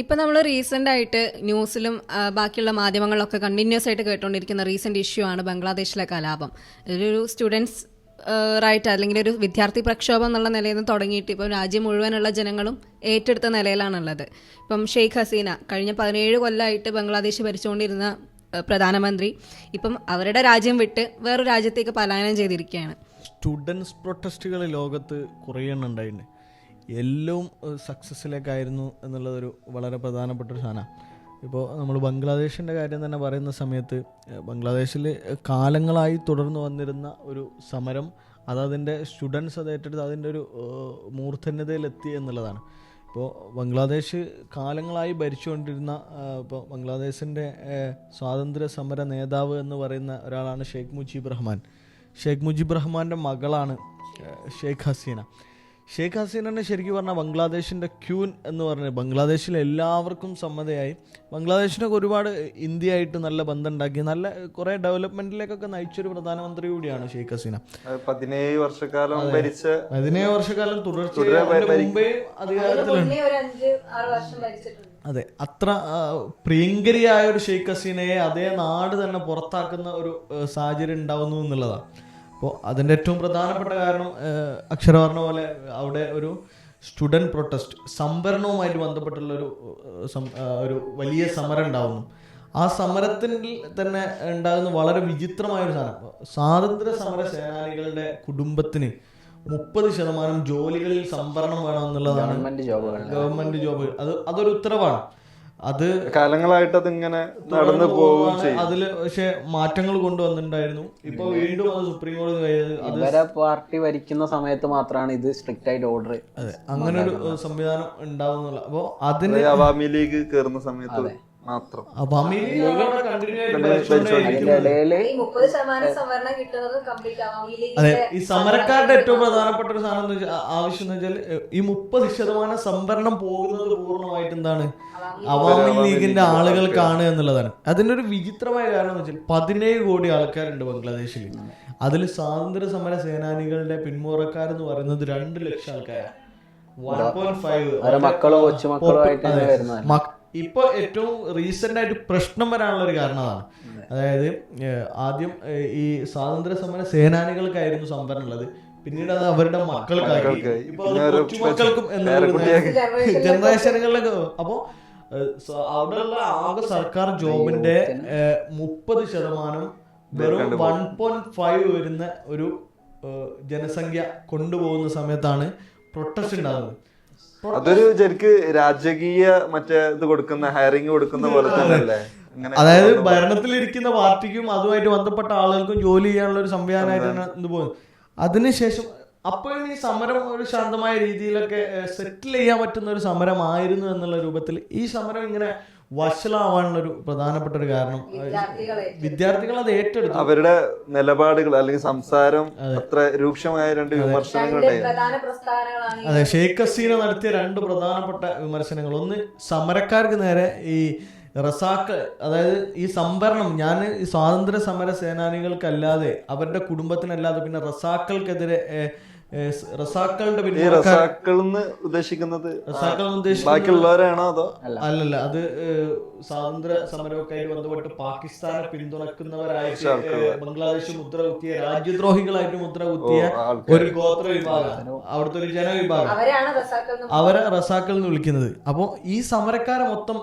ഇപ്പം നമ്മൾ റീസെന്റ് ആയിട്ട് ന്യൂസിലും ബാക്കിയുള്ള മാധ്യമങ്ങളിലൊക്കെ കണ്ടിന്യൂസ് ആയിട്ട് കേട്ടുകൊണ്ടിരിക്കുന്ന റീസെന്റ് ഇഷ്യൂ ആണ് ബംഗ്ലാദേശിലെ കലാപം. ഇതൊരു സ്റ്റുഡൻസ് റൈറ്റ് അല്ലെങ്കിൽ ഒരു വിദ്യാർത്ഥി പ്രക്ഷോഭം എന്നുള്ള നിലയിൽ നിന്ന് തുടങ്ങിയിട്ട് ഇപ്പം രാജ്യം മുഴുവനുള്ള ജനങ്ങളും ഏറ്റെടുത്ത നിലയിലാണുള്ളത്. ഇപ്പം ഷെയ്ഖ് ഹസീന കഴിഞ്ഞ പതിനേഴ് കൊല്ലമായിട്ട് ബംഗ്ലാദേശ് ഭരിച്ചുകൊണ്ടിരുന്ന പ്രധാനമന്ത്രി ഇപ്പം അവരുടെ രാജ്യം വിട്ട് വേറൊരു രാജ്യത്തേക്ക് പലായനം ചെയ്തിരിക്കുകയാണ്. സ്റ്റുഡൻസ് പ്രൊട്ടസ്റ്റുകൾ ലോകത്ത് കുറേ എണ്ണം ഉണ്ടായിട്ടുണ്ട്. എല്ലാം സക്സസ്സിലേക്കായിരുന്നു എന്നുള്ളതൊരു വളരെ പ്രധാനപ്പെട്ട ഒരു സാധനമാണ് ഇപ്പോൾ നമ്മൾ ബംഗ്ലാദേശിന്റെ കാര്യം തന്നെ പറയുന്ന സമയത്ത് ബംഗ്ലാദേശിൽ കാലങ്ങളായി തുടർന്ന് വന്നിരുന്ന ഒരു സമരം അതതിന്റെ സ്റ്റുഡൻസ് അത് ഏറ്റെടുത്ത് അതിന്റെ ഒരു മൂർധന്യതയിലെത്തി എന്നുള്ളതാണ്. ഇപ്പോൾ ബംഗ്ലാദേശ് കാലങ്ങളായി ഭരിച്ചുകൊണ്ടിരുന്ന ഇപ്പോൾ ബംഗ്ലാദേശിന്റെ സ്വാതന്ത്ര്യ സമര നേതാവ് എന്ന് പറയുന്ന ഒരാളാണ് ഷെയ്ഖ് മുജീബ് റഹ്മാൻ. ഷെയ്ഖ് മുജീബ് റഹ്മാന്റെ മകളാണ് ഷെയ്ഖ് ഹസീന. ഷെയ്ഖ് ഹസീനനെ ശരിക്കും പറഞ്ഞാൽ ബംഗ്ലാദേശിന്റെ ക്യൂൻ എന്ന് പറഞ്ഞ് ബംഗ്ലാദേശിലെ എല്ലാവർക്കും സമ്മതയായി. ബംഗ്ലാദേശിനൊക്കെ ഒരുപാട് ഇന്ത്യയായിട്ട് നല്ല ബന്ധം ഉണ്ടാക്കി നല്ല കുറേ ഡെവലപ്മെന്റിലേക്കൊക്കെ നയിച്ചൊരു പ്രധാനമന്ത്രി കൂടിയാണ് ഷെയ്ഖ് ഹസീന. പതിനേഴ് വർഷക്കാലം ഭരിച്ച പതിനേഴ് വർഷക്കാലം തുടർച്ചയായി മുമ്പേ അധികാരത്തിലുണ്ട്. അതെ. അത്ര പ്രിയങ്കരിയായ ഒരു ഷെയ്ഖ് ഹസീനയെ അതേ നാട് തന്നെ പുറത്താക്കുന്ന ഒരു സാഹചര്യം ഉണ്ടാവുന്നു എന്നുള്ളതാണ് അപ്പോൾ അതിന്റെ ഏറ്റവും പ്രധാനപ്പെട്ട കാരണം അക്ഷര പറഞ്ഞ പോലെ അവിടെ ഒരു സ്റ്റുഡന്റ് പ്രൊട്ടസ്റ്റ് സംവരണവുമായിട്ട് ബന്ധപ്പെട്ടുള്ള ഒരു ഒരു വലിയ സമരം ഉണ്ടാവുന്നു. ആ സമരത്തിൽ തന്നെ ഉണ്ടാകുന്ന വളരെ വിചിത്രമായ ഒരു സാധനം. സ്വാതന്ത്ര്യ സമര സേനാനികളുടെ കുടുംബത്തിന് മുപ്പത് ശതമാനം ജോലികളിൽ സംവരണം വേണമെന്നുള്ളതാണ് ഗവൺമെന്റ് ജോബുകൾ. അത് അതൊരു ഉത്തരവാണ്. അത് കാലങ്ങളായിട്ട് അതിങ്ങനെ നടന്നു പോകും ചെയ്യും അതിൽ പക്ഷെ മാറ്റങ്ങൾ കൊണ്ടുവന്നിട്ടുണ്ടായിരുന്നു. ഇപ്പൊ വീണ്ടും അത് സുപ്രീം കോടതി ഇവരെ പാർട്ടി ഭരിക്കുന്ന സമയത്ത് മാത്രമാണ് ഇത് സ്ട്രിക്റ്റ് ആയിട്ട് ഓർഡർ അതെ അങ്ങനെ ഒരു സംവിധാനം ഉണ്ടാവുന്നില്ല. അപ്പോ അതിന് അത് അവാമി ലീഗ് കയറുന്ന സമയത്ത് മാത്രം. അതെ ഈ സമരക്കാരുടെ ഏറ്റവും പ്രധാനപ്പെട്ട ഒരു സാധനം വെച്ചാൽ ആവശ്യം എന്ന് വെച്ചാൽ ഈ മുപ്പത് ശതമാനം സംവരണം പോകുന്നത് പൂർണമായിട്ട് എന്താണ്? അവാമി ലീഗിന്റെ ആളുകൾക്കാണ് എന്നുള്ളതാണ്. അതിന്റെ ഒരു വിചിത്രമായ കാരണം എന്ന് വെച്ചാൽ പതിനേഴ് കോടി ആൾക്കാരുണ്ട് ബംഗ്ലാദേശിൽ അതിൽ സ്വാതന്ത്ര്യ സമര സേനാനികളുടെ പിന്മുറക്കാരെന്ന് പറയുന്നത് രണ്ട് ലക്ഷം ആൾക്കാരാണ് വൺ പോയിന്റ് ഫൈവ് മക്കളോ മക്കളും ആയിട്ട് വരുന്നത് ഇപ്പൊ ഏറ്റവും റീസെന്റ് ആയിട്ട് പ്രശ്നം വരാനുള്ള ഒരു കാരണം അതാണ് അതായത് ആദ്യം ഈ സ്വാതന്ത്ര്യ സമര സേനാനികൾക്കായിരുന്നു സംവരണം ഉള്ളത്. പിന്നീട് അത് അവരുടെ മക്കൾക്കായി. ഇപ്പൊ പേരക്കുട്ടിയാക്കി. ജനറേഷനുകളിലൊക്കെ അപ്പോ അവിടെയുള്ള ആകെ സർക്കാർ ജോബിന്റെ മുപ്പത് ശതമാനം വെറും വൺ പോയിന്റ് ഫൈവ് വരുന്ന ഒരു ജനസംഖ്യ കൊണ്ടുപോകുന്ന സമയത്താണ് പ്രൊട്ടസ്റ്റ് ഉണ്ടാകുന്നത്. അതൊരു ശരിക്ക് രാജകീയ മറ്റേ ഇത് കൊടുക്കുന്ന ഹയറിംഗ് കൊടുക്കുന്ന പോലെ തന്നെ അല്ലേ അതായത് ഭരണത്തിലിരിക്കുന്ന പാർട്ടിക്കും അതുമായിട്ട് ബന്ധപ്പെട്ട ആളുകൾക്കും ജോലി ചെയ്യാനുള്ള ഒരു സംവിധാനമായിട്ടാണ് ഇത് പോകുന്നത്. അതിനുശേഷം അപ്പോഴും ഈ സമരം ഒരു ശാന്തമായ രീതിയിലൊക്കെ സെറ്റിൽ ചെയ്യാൻ പറ്റുന്ന ഒരു സമരമായിരുന്നു എന്നുള്ള രൂപത്തിൽ ഈ സമരം ഇങ്ങനെ വഷളാവാനുള്ളൊരു പ്രധാനപ്പെട്ട ഒരു കാരണം വിദ്യാർത്ഥികൾ അത് ഏറ്റെടുത്തു. അവരുടെ നിലപാടുകൾ അല്ലെങ്കിൽ സംസാരം അത്ര രൂക്ഷമായ രണ്ട് പ്രസ്താവനകളാണ് അതെ ഷെയ്ഖ് ഹസീന നടത്തിയ രണ്ട് പ്രധാനപ്പെട്ട വിമർശനങ്ങൾ. ഒന്ന് സമരക്കാർക്ക് നേരെ ഈ റസാക്ക് അതായത് ഈ സംവരണം ഞാൻ ഈ സ്വാതന്ത്ര്യ സമര സേനാനികൾക്കല്ലാതെ അവരുടെ കുടുംബത്തിനല്ലാതെ പിന്നെ റസാക്കൾക്കെതിരെ റസാക്കളുടെ ഈ റസാക്കൾ എന്ന് ഉദ്ദേശിക്കുന്നത് റസാക്കൾ ബാക്കിയുള്ളവരാണോ അതോ? അല്ലല്ല അത് സ്വാതന്ത്ര്യ സമരമൊക്കെ ആയിട്ട് ബന്ധപ്പെട്ട് പാകിസ്ഥാനെ പിന്തുണക്കുന്നവരായിട്ട് ബംഗ്ലാദേശ് മുദ്ര കുത്തിയ രാജ്യദ്രോഹികളായിട്ട് മുദ്ര കുത്തിയ ഒരു ഗോത്ര വിഭാഗം അവിടുത്തെ ഒരു ജനവിഭാഗം. അവരെ റസാക്കൾ എന്ന് വിളിക്കുന്നത്. അപ്പോൾ ഈ സമരക്കാരെ മൊത്തം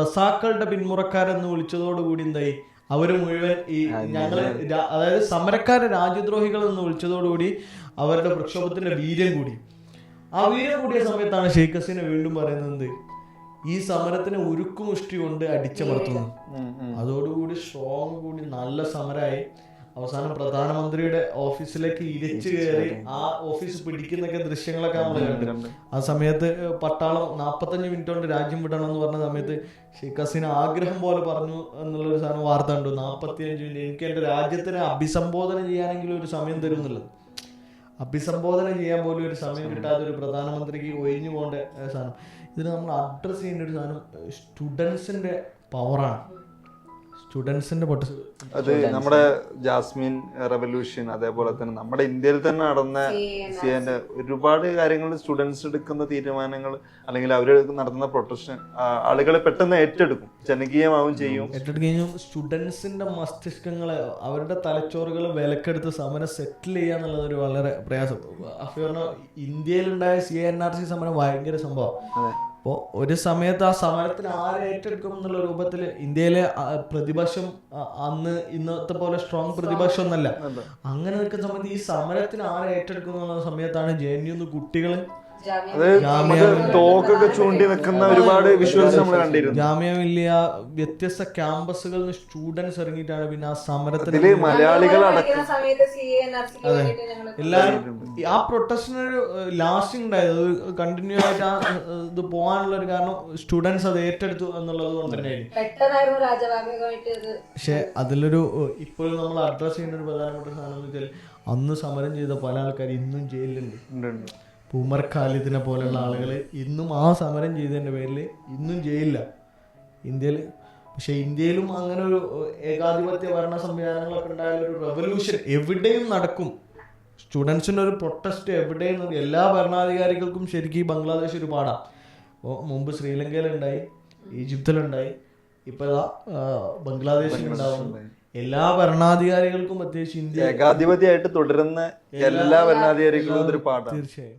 റസാക്കളുടെ പിന്മുറക്കാരെന്ന് വിളിച്ചതോടുകൂടി എന്തായി? അവർ മുഴുവൻ ഈ ഞങ്ങൾ അതായത് സമരക്കാരെ രാജ്യദ്രോഹികൾ എന്ന് വിളിച്ചതോടുകൂടി അവരുടെ പ്രക്ഷോഭത്തിന്റെ വീര്യം കൂടി. ആ വീര്യം കൂടിയ സമയത്താണ് ഷെയ്ഖ് ഹസീന വീണ്ടും പറയുന്നത് ഈ സമരത്തിന് ഉരുക്കുമുഷ്ടി കൊണ്ട് അടിച്ചമർത്തുന്നു. അതോടുകൂടി സ്ട്രോങ് കൂടി നല്ല സമരമായി അവസാനം പ്രധാനമന്ത്രിയുടെ ഓഫീസിലേക്ക് ഇരിച്ചു കയറി ആ ഓഫീസ് പിടിക്കുന്നൊക്കെ ദൃശ്യങ്ങളൊക്കെ നമ്മൾ കണ്ടു. ആ സമയത്ത് പട്ടാളം നാൽപ്പത്തഞ്ച് മിനിറ്റ് കൊണ്ട് രാജ്യം വിടണം എന്ന് പറഞ്ഞ സമയത്ത് ഷെയ്ഖ് ഹസീന ആഗ്രഹം പോലെ പറഞ്ഞു എന്നുള്ളൊരു സാധനം വാർത്ത കണ്ടു. നാൽപ്പത്തിയഞ്ച് മിനിറ്റ്. എനിക്ക് എന്റെ രാജ്യത്തിനെ അഭിസംബോധന ചെയ്യാനെങ്കിലും ഒരു സമയം തരുന്നുള്ളത് അഭിസംബോധന ചെയ്യാൻ പോലും ഒരു സമയം കിട്ടാതെ ഒരു പ്രധാനമന്ത്രിക്ക് ഒഴിഞ്ഞു പോകേണ്ട സാധനം. ഇതിന് നമ്മൾ അഡ്രസ്സ് ചെയ്യേണ്ട ഒരു സാധനം സ്റ്റുഡൻസിന്റെ പവറാണ് സ്റ്റുഡൻസിന്റെ പൊട്ട അത് നമ്മുടെ ജാസ്മിൻ റെവല്യൂഷൻ അതേപോലെ തന്നെ നമ്മുടെ ഇന്ത്യയിൽ തന്നെ നടന്ന സിയന്റെ ഒരുപാട് കാര്യങ്ങൾ സ്റ്റുഡൻസ് എടുക്കുന്ന തീരുമാനങ്ങൾ അല്ലെങ്കിൽ അവർ നടത്തുന്ന പ്രൊട്ടക്ഷൻ ആളുകളെ പെട്ടെന്ന് ഏറ്റെടുക്കും. ജനകീയമാവും ചെയ്യും. കഴിഞ്ഞാൽ സ്റ്റുഡൻസിന്റെ മസ്തിഷ്കങ്ങളെ അവരുടെ തലച്ചോറുകൾ വിലക്കെടുത്ത് സമരം സെറ്റിൽ ചെയ്യുക എന്നുള്ളത് ഒരു വളരെ പ്രയാസം. അഫിയോറിന് ഇന്ത്യയിലുണ്ടായ സി എൻ ആർ സി സമരം ഭയങ്കര സംഭവം. അപ്പോൾ ഒരു സമയത്ത് ആ സമരത്തിന് ആരെ ഏറ്റെടുക്കും എന്നുള്ള രൂപത്തിൽ ഇന്ത്യയിലെ പ്രതിപക്ഷം അന്ന് ഇന്നത്തെ പോലെ സ്ട്രോങ് പ്രതിപക്ഷം ഒന്നല്ല. അങ്ങനെ നിൽക്കുന്ന സമയത്ത് ഈ സമരത്തിന് ആരെ ഏറ്റെടുക്കും എന്നുള്ള സമയത്താണ് ജെ എൻ യു കുട്ടികൾ അത് നമുക്ക് തോക്കൊക്കെ ചൂണ്ടി നിൽക്കുന്ന ഒരുപാട് വിഷ്വൽസ് നമ്മൾ കണ്ടിരുന്നു. ജാമ്യ വലിയ വ്യത്യസ്ത ക്യാമ്പസുകളിൽ നിന്ന് സ്റ്റുഡൻസ് ഇറങ്ങിയിട്ടാണ് പിന്നെ ആ സമരത്തിന് ഇതിൽ മലയാളികൾ അടക്കം എല്ലാവരും ആ പ്രൊട്ടസ്റ്റിന് ഒരു ലാസ്റ്റിംഗ് ഉണ്ടായത്. കണ്ടിന്യൂ ആയിട്ട് ആ ഏഹ്, ഇത് പോകാനുള്ള ഒരു കാരണം സ്റ്റുഡൻസ് അത് ഏറ്റെടുത്തു എന്നുള്ളത് കൊണ്ട് തന്നെയായിരുന്നു പെട്ടെന്നായിരുന്നു രാജഭാഗികമായിട്ട് ഇത് പക്ഷെ അതിലൊരു ഏഹ്, ഇപ്പോഴും നമ്മൾ അഡ്രസ് ചെയ്യുന്ന ഒരു പ്രധാനപ്പെട്ട സാധനം എന്ന് വെച്ചാൽ അന്ന് സമരം ചെയ്ത പല ആൾക്കാർ ഇന്നും ജയിലിലുണ്ട്. ഉണ്ട്, ഉണ്ട്. ഇപ്പൊ ഉമർ ഖാലിദിനെ പോലെയുള്ള ആളുകൾ ഇന്നും ആ സമരം ചെയ്തതിന്റെ പേരിൽ ഇന്നും ചെയ്യില്ല ഇന്ത്യയിൽ പക്ഷെ ഇന്ത്യയിലും അങ്ങനെ ഒരു ഏകാധിപത്യ ഭരണ സംവിധാനങ്ങളൊക്കെ ഉണ്ടായ ഒരു റെവല്യൂഷൻ എവിടെയും നടക്കും. സ്റ്റുഡൻസിന്റെ ഒരു പ്രൊട്ടസ്റ്റ് എവിടെയും എല്ലാ ഭരണാധികാരികൾക്കും ശരിക്കും ബംഗ്ലാദേശ് ഒരു പാടാം അപ്പോൾ മുമ്പ് ശ്രീലങ്കയിലുണ്ടായി ഈജിപ്തിലുണ്ടായി ഇപ്പോൾ ബംഗ്ലാദേശിലുണ്ടാവും എല്ലാ ഭരണാധികാരികൾക്കും പ്രത്യേകിച്ച് ഇന്ത്യ ഏകാധിപതിയായിട്ട് തുടരുന്ന എല്ലാ ഭരണാധികാരികളും ഒരു പാഠം തീർച്ചയായും.